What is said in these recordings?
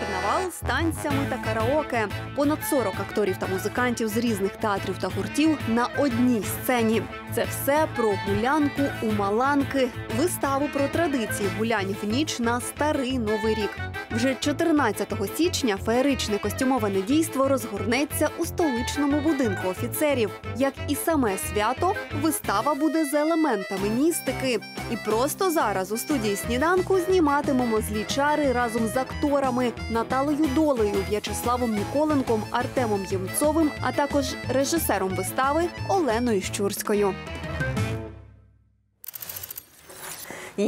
Карнавал з танцями та караоке. Понад 40 акторів та музикантів з різних театрів та гуртів на одній сцені. Це все про гулянку у Маланки, виставу про традиції гулянь в ніч на старий новий рік. Вже 14 січня феєричне костюмоване дійство розгорнеться у столичному будинку офіцерів. Як і саме свято, вистава буде з елементами містики. І просто зараз у студії сніданку зніматимемо злі чари разом з акторами Наталею Долею, В'ячеславом Ніколенком, Артемом Ємцовим, а також режисером вистави Оленою Щурською.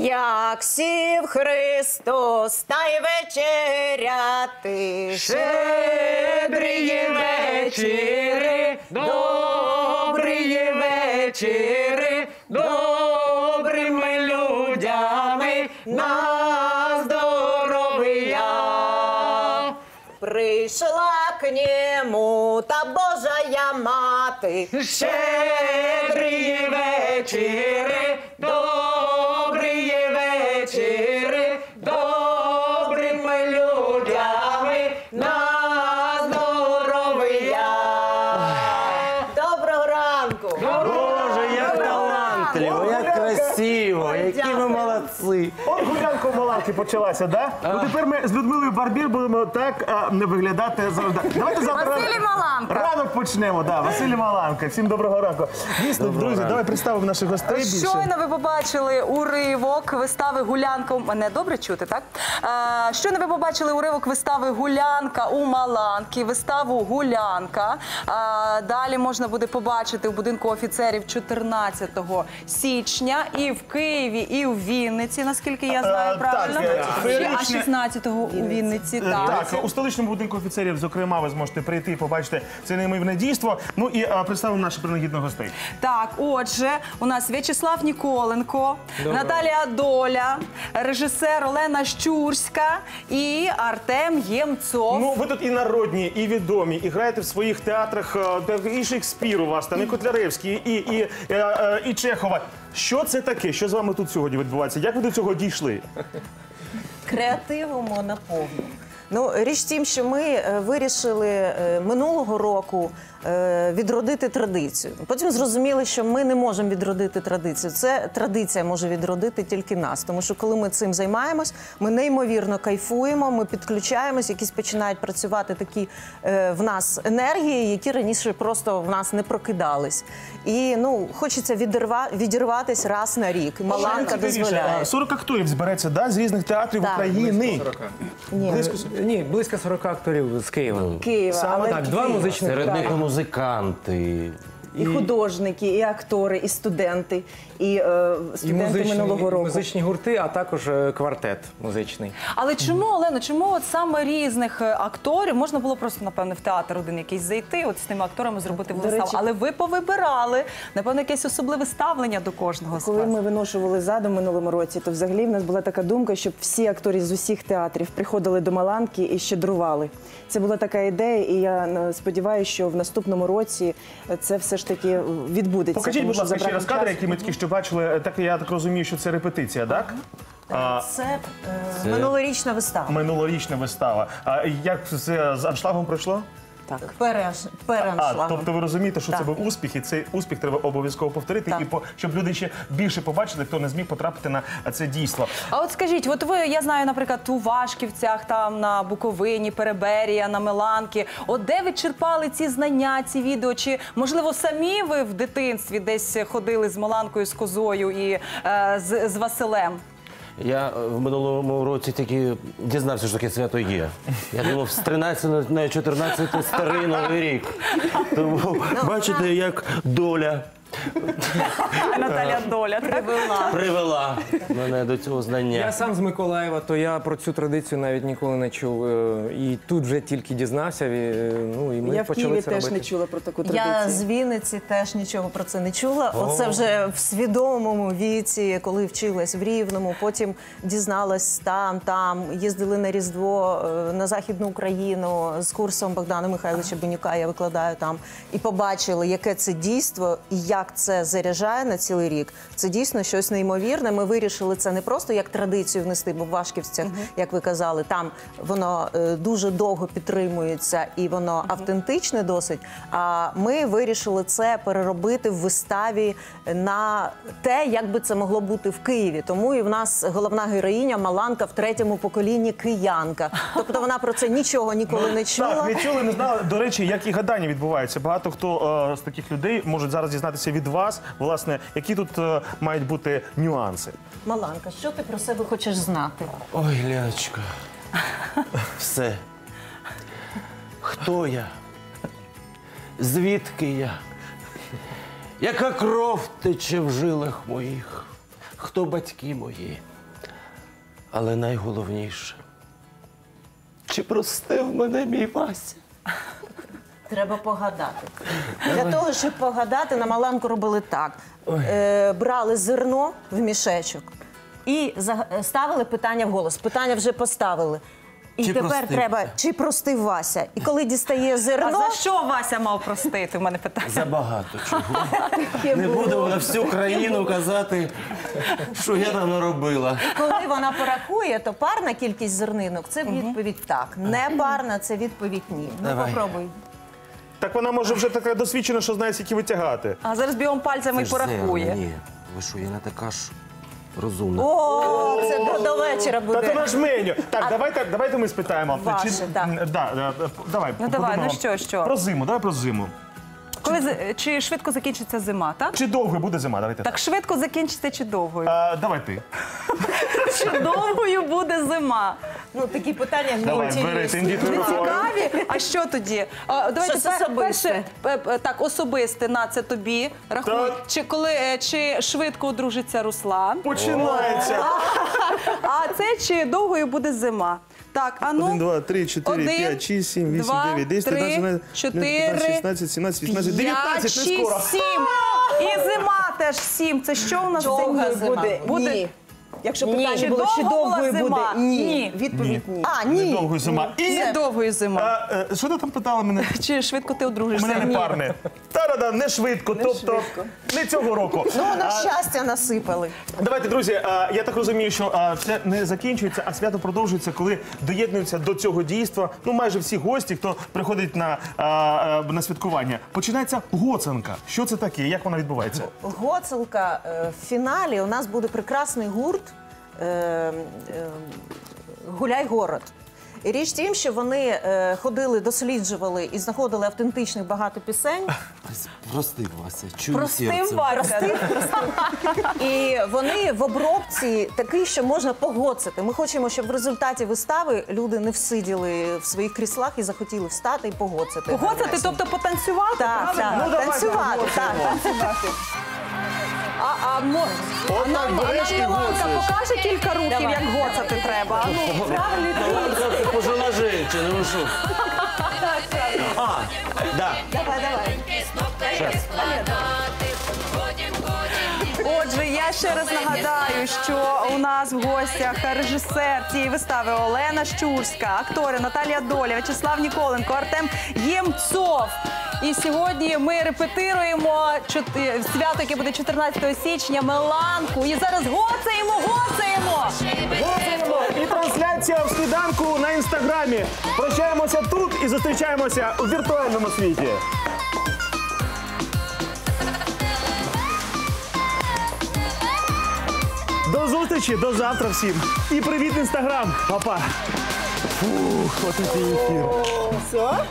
Як сів Христос, та й вечеряти. Щедрі вечори, добрі вечори, добрими людями на здоров'я. Прийшла к нему та Божая мати. Щедрі вечори, талантливо, як красиво, які ви молодці. От гулянка у Маланки почалася, да? Ну тепер ми з Людмилою Барбір будемо так а, не виглядати завжди. Давайте завтра Василій ранок- Маланка. ранок почнемо. Да, Василій Маланка. Всім доброго ранку. Дійсно, друзі, давай представимо наших гостей більше. Щойно ви побачили уривок вистави Гулянка. у- Мене добре чути, так? Е, щойно ви побачили уривок вистави Гулянка у Маланки, виставу Гулянка. Е, далі можна буде побачити у будинку офіцерів 14 січня і в Києві, і в Вінниці, наскільки я знаю Е, правильно. так, е, а 16-го у Вінниці. Е, Так. Так, у столичному будинку офіцерів, зокрема, ви зможете прийти і побачити це неймовірне дійство. Ну і представимо наших принагідних гостей. Так, отже, у нас В'ячеслав Ніколенко, Наталія Доля, режисер Олена Щурська і Артем Ємцов. Ну, ви тут і народні, і відомі, і граєте в своїх театрах і Шекспір у вас, там і Котляревський, і, і, і Чехова. Що це таке? Що з вами тут сьогодні відбувається? Як ви до цього дійшли? Креативом наповну. Ну, річ в тім, що ми е, вирішили е, минулого року е, відродити традицію. Потім зрозуміли, що ми не можемо відродити традицію. Це традиція може відродити тільки нас. Тому що коли ми цим займаємось, ми неймовірно кайфуємо, ми підключаємось, якісь починають працювати такі в нас енергії, які раніше просто в нас не прокидались. І ну хочеться відірва, відірватись раз на рік. Маланка дозволяє. 40 акторів збереться да, з різних театрів Так. України. Ні, близько 40 акторів з Києва. Києва, але Так, два Києва. музичних Серед них і музиканти. І художники, і актори, і студенти, і е, і студенти музичні, минулого року. музичні гурти, а також е, квартет музичний. Але чому, Олено, чому от саме різних е, акторів можна було просто, напевне, в театр один якийсь зайти, от з тими акторами зробити виставу. Але ви повибирали, напевно, якесь особливе ставлення до кожного з Коли ми виношували задум минулому році, то взагалі в нас була така думка, щоб всі актори з усіх театрів приходили до Маланки і щедрували. Це була така ідея, і я сподіваюся, що в наступному році це все ж таки відбудеться. Покажіть, будь ласка, через ще раз кадри, які ми тільки що бачили. Так я так розумію, що це репетиція, так? А, Це, е, минулорічна вистава. минулорічна вистава. А як це з аншлагом пройшло? Переш, А, переаншлагом. тобто ви розумієте, що це Так. був успіх, і цей успіх треба обов'язково повторити, Так. і по щоб люди ще більше побачили, хто не зміг потрапити на це дійство. А от скажіть, от ви, я знаю, наприклад, у Вашківцях, там на Буковині, Переберія, на Меланки. От де ви черпали ці знання, ці відео? Чи можливо самі ви в дитинстві десь ходили з Меланкою, з козою і е, з, з Василем? Я е, в минулому році тільки дізнався, що таке свято є. Я думав, з 13 на 14 старий новий рік. Тому бачите, як доля Наталя Доля привела. привела мене до цього знання. Я сам з Миколаєва, то я про цю традицію навіть ніколи не чув. е, І тут вже тільки дізнався. е, Ну і ми Я в почали Києві це теж робити. не чула про таку традицію. Я з Вінниці теж нічого про це не чула. Оце вже в свідомому віці, коли вчилась в Рівному, потім дізналась там, там, їздили на Різдво е, на Західну Україну з курсом Богдана Михайловича Бенюка, я викладаю там, і побачили, яке це дійство і як як це заряджає на цілий рік. Це дійсно щось неймовірне. Ми вирішили це не просто як традицію внести, бо в Вашківцях, як ви казали, там воно е, дуже довго підтримується і воно автентичне досить. А ми вирішили це переробити в виставі на те, як би це могло бути в Києві. Тому і в нас головна героїня Маланка в третьому поколінні киянка. Тобто вона про це нічого ніколи не чула. Так, не чули, не знали. До речі, як і гадання відбуваються. Багато хто е, з таких людей можуть зараз дізнатися від вас, власне, які тут е, мають бути нюанси. Маланка, що ти про себе хочеш знати? Ой, Ляночка. Все. Хто я? Звідки я? Яка кров тече в жилах моїх? Хто батьки мої? Але найголовніше, чи простив мене мій Вася? Треба погадати. Для того, щоб погадати, на Маланку робили так: е, брали зерно в мішечок і за- е, ставили питання вголос. Питання вже поставили. І Чи тепер простив? треба, чи простив Вася. І коли дістає А зерно, за що Вася мав простити? У мене питання. Забагато чого. Не буду на всю країну казати, що я там наробила. коли вона порахує, то парна кількість зернинок це відповідь так. Не парна це відповідь ні. Ну Давай. попробуй. Так вона може вже така досвідчена, що знає, скільки витягати. А зараз бігом пальцями і порахує. Ні, ви що, я не така ж розумна. О, це до, до вечора Та то буде. наш меню. Так, давайте, давайте ми спитаємо. Ваше. М, да, да, да, давай, Ну, давай, подумаємо. ну що, що? Про зиму, давай про зиму. Коли з- чи швидко закінчиться зима, так? Чи довго буде зима? Давайте. Так швидко закінчиться чи довгою? А, давай ти. Чи довгою буде зима? Ну такі питання не бери інтересні. тендітну Не рукою. цікаві? А що тоді? А, давайте Щось пер- особисте. перше, пе- пе- так, особисте на це тобі. Рахуй. Так. Чи коли е, чи швидко одружиться Руслан? Починається. А це чи довгою буде зима? Так, а ну. 1, 2, 3, 4, один, 5, 6, 7, 8, два, 9, 10, три, 11, 4, 16, 17, 18, 19, П'ять, не скоро. шість, сім. І зима теж сім. Це що у нас Довга зимою зима. буде? буде? Ні. Якщо Ні. питання Чи було, чи була довгою буде? зима? Ні. Ні. Відповідь ні. А, ні. Зима. І Не довгою зима. А, е, що ти там питала мене? Чи швидко ти У одружишся? мене не Ні. парне. Та-да-да, не швидко, тобто швидко. не цього року. Ну, на щастя насипали. Давайте, друзі, а, я так розумію, що а, це не закінчується, а свято продовжується, коли доєднуються до цього дійства. Ну, майже всі гості, хто приходить на, а, а, на святкування. Починається гоцанка. Що це таке? Як вона відбувається? Гоцелка е, в фіналі у нас буде прекрасний гурт Гуляй город. І річ тим, що вони е, ходили, досліджували і знаходили автентичних багато пісень. Прости, Вася, чую Простим серцем. Вася. І вони в обробці такий, що можна погоцати. Ми хочемо, щоб в результаті вистави люди не всиділи в своїх кріслах і захотіли встати і погоцати. Погодити, тобто потанцювати? Так, правильно? так, Ну, давай так, танцювати. А, мо... а нам, так а береш і Ілонка гоцаєш. покаже кілька рухів, Давай. як гоцати треба. А Ну, правильний трюк. Пожила женщина, ви що? А, да. Давай, давай. Отже, я ще раз нагадаю, що у нас в гостях режисер цієї вистави Олена Щурська, актори Наталія Доля, В'ячеслав Ніколенко, Артем Ємцов. І сьогодні ми репетируємо свято, яке буде 14 січня, Меланку. І зараз гоцаємо, гоцаємо! Гоцаємо! І трансляція в сніданку на інстаграмі. Прощаємося тут і зустрічаємося у віртуальному світі. До зустрічі, до завтра всім. І привіт, інстаграм. Папа. Фух, от і ефір. Все?